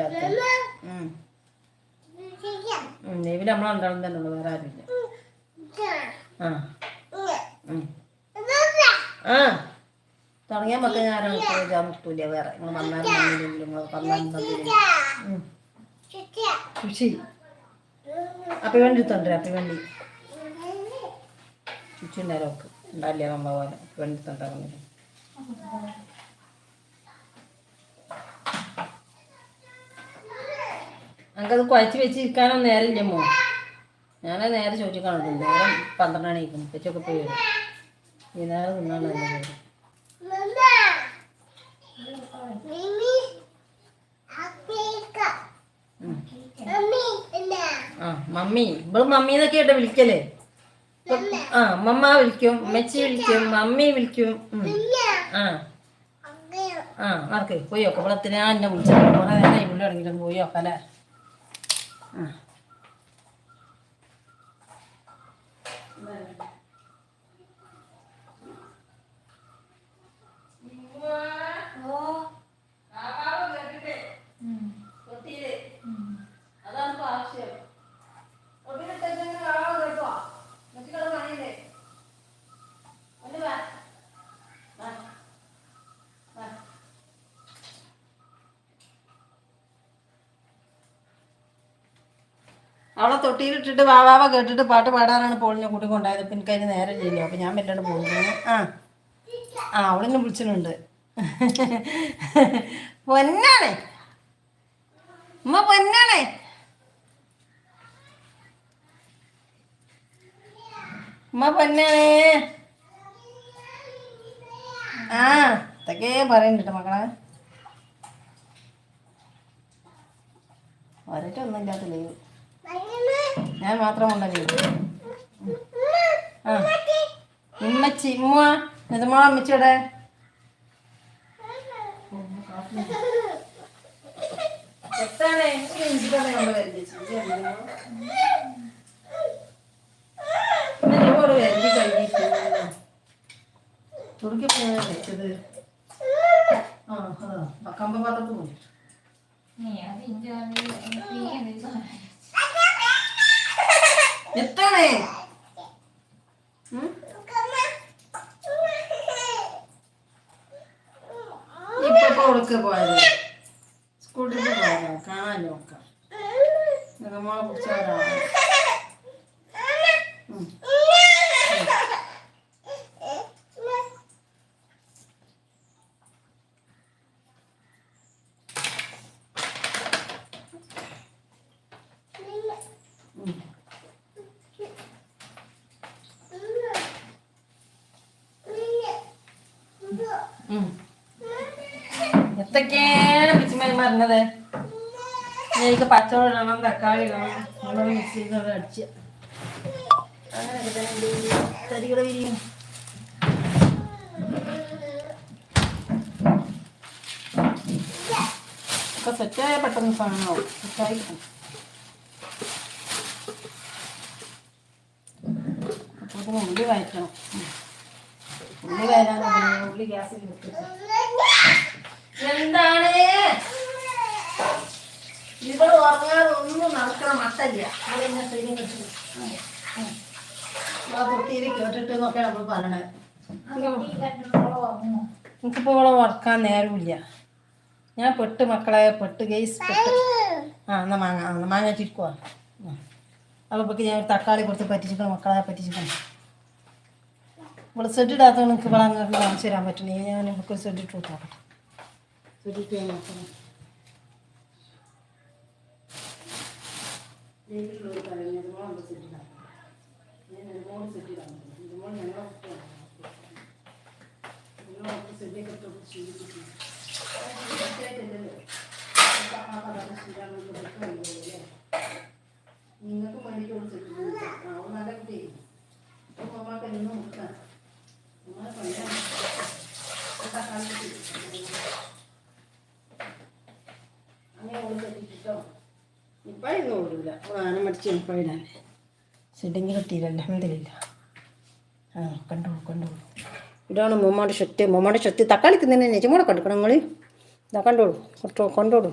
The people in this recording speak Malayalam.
ഇല്ലാത്ത നെയ്വിൽ നമ്മളെന്താണെന്ന് തന്നെ ഉള്ളു വേറെ ആരുമില്ല. ആ. ആ. മക്കൾ ഞാനും ചോദിക്കാൻ വേറെ. നിങ്ങൾ വന്നാലും നിങ്ങൾ വന്നാലും തണ്ടേ അപ്പി വണ്ടി ചുച്ചി ഉണ്ടായാലും ഉണ്ടാവില്ല നമ്മളെ പോലെ. വണ്ടി തൊണ്ടാകുന്നില്ല നമുക്കത് കുഴച്ച് വെച്ചിരിക്കാനൊന്നും നേരമില്ല മോ ഞാൻ നേരെ ചോദിച്ചിക്കാണത് നേരം പന്ത്രണ്ട് മണിക്കും ഉച്ചയ്ക്ക് പോയി വരും. ഈ നേരം. ആ മമ്മി. ഇവൾ മമ്മി എന്നൊക്കെ ആയിട്ട് വിളിക്കല്ലേ ആ മമ്മ വിളിക്കും മെച്ചി വിളിക്കും മമ്മി വിളിക്കും. ആ. ആ ആർക്ക്? പോയി നോക്കാം. ആ എന്നെ വിളിച്ചു കുറെ നേരം ഇവിടെ ഇറങ്ങിയിട്ട് പോയി നോക്കാം അല്ലേ? ആ അവളെ തൊട്ടിയിലിട്ടിട്ട് വാവാവ കേട്ടിട്ട് പാട്ട് പാടാനാണ് പോളിനെ കൂട്ടി കൊണ്ടായത് അപ്പം എനിക്ക് അതിന് നേരം ചെയ്യില്ല അപ്പം ഞാൻ മെല്ലാണ് പോകുന്നത് ആ. ആ അവളെന്നെ വിളിച്ചിട്ടുണ്ട്. പൊന്നാണേ. ഉമ്മ പൊന്നാണേ. ഉമ്മ പൊന്നാണേ. ആ ഇതൊക്കെ പറയുന്നുണ്ട് മക്കളെ. ഒരൊറ്റൊന്നും ഇല്ലാത്ത ലീവ്. ഞാൻ മാത്രം കൊണ്ട ആ. ഉമ്മച്ചി ഉമ്മ അമ്മച്ചിയുടെ ഒരു വരണ്ടി. കഴിഞ്ഞിട്ട് തുറക്കി പോയാ ആ അതാ. കമ്പ പാത്രത്തിൽ പോയി. എത്താണ്? ഇപ്പൊ കൊടുക്ക പോയത്. സ്കൂട്ടിൽ പോയതാ. കാണാൻ നോക്കാം. മോളെ പിടിച്ചവരാ എന്തൊക്കെയാണ് പിച്ചുമായി പറഞ്ഞത്? എനിക്ക് പച്ചവെള്ളം ഇടണം തക്കാളി ഇടണം മിക്സ് ചെയ്ത് അടിച്ച്. ഒക്കെ സെറ്റായ പെട്ടെന്ന് സാധനമാവും. സെറ്റായി അപ്പോൾ ഉള്ളി വായിക്കണം. ഉള്ളി വരാൻ ഉള്ളി ഗ്യാസിൽ വെച്ചിട്ട്. എന്താണ്? ഇവിടെ ഉറങ്ങാതെ ഒന്നും നടക്കണ മട്ടല്ല. കേട്ടിട്ട് എന്നൊക്കെ നമ്മൾ പറയണത് എനിക്കിപ്പോൾ ഇവിടെ ഉറക്കാൻ നേരമില്ല. ഞാൻ പെട്ട് മക്കളെ പെട്ട് ഗെയ്സ് പെട്ട്. ആ എന്നാ മാങ്ങ മാങ്ങ ചിരിക്കുവാ ഇപ്പം ഞാൻ തക്കാളി കൊടുത്ത് പറ്റിച്ചിക്കണം മക്കളെ പറ്റിച്ചിക്കണം ഇവിടെ സെഡ് ഇടാത്ത നിങ്ങൾക്ക് ഇവിടെ അങ്ങോട്ട് കാണിച്ചു തരാൻ പറ്റണേ ഞാൻ നമുക്ക് സെഡ് ഇട്ട് കൊടുത്തോട്ടെ സെഡ് സെറ്റ് ഇടാൻ ഞാൻ മോൾ സെഡ് ഇടാൻ മോൾ ഞങ്ങളെ സെഡൊക്കെ ഇട്ട് ശീലിപ്പിച്ചു നിങ്ങൾക്ക് വേണ്ടിയിട്ട് സെറ്റ് ആ നല്ല കുട്ടിയായിരുന്നു അപ്പോൾ അമ്മയ്ക്ക് എന്നും മുക്കാൻ നമ്മളെ പണിയാണ് തക്കാളി അങ്ങനെ ഓടി കെട്ടിട്ടോ ഇപ്പോഴൊന്നും ഓടില്ല ആന മടിച്ച് ഇപ്പോഴിടാൻ ഷെഡിങ് കിട്ടിയില്ല ആ കണ്ടോളൂ കണ്ടോളൂ ഇതാണ് ശക്തി. നെജമോടെ കണ്ടുക്കണം നിങ്ങൾ ഇതാ കണ്ടോളൂ. കൊണ്ടോ കൊണ്ടോളൂ.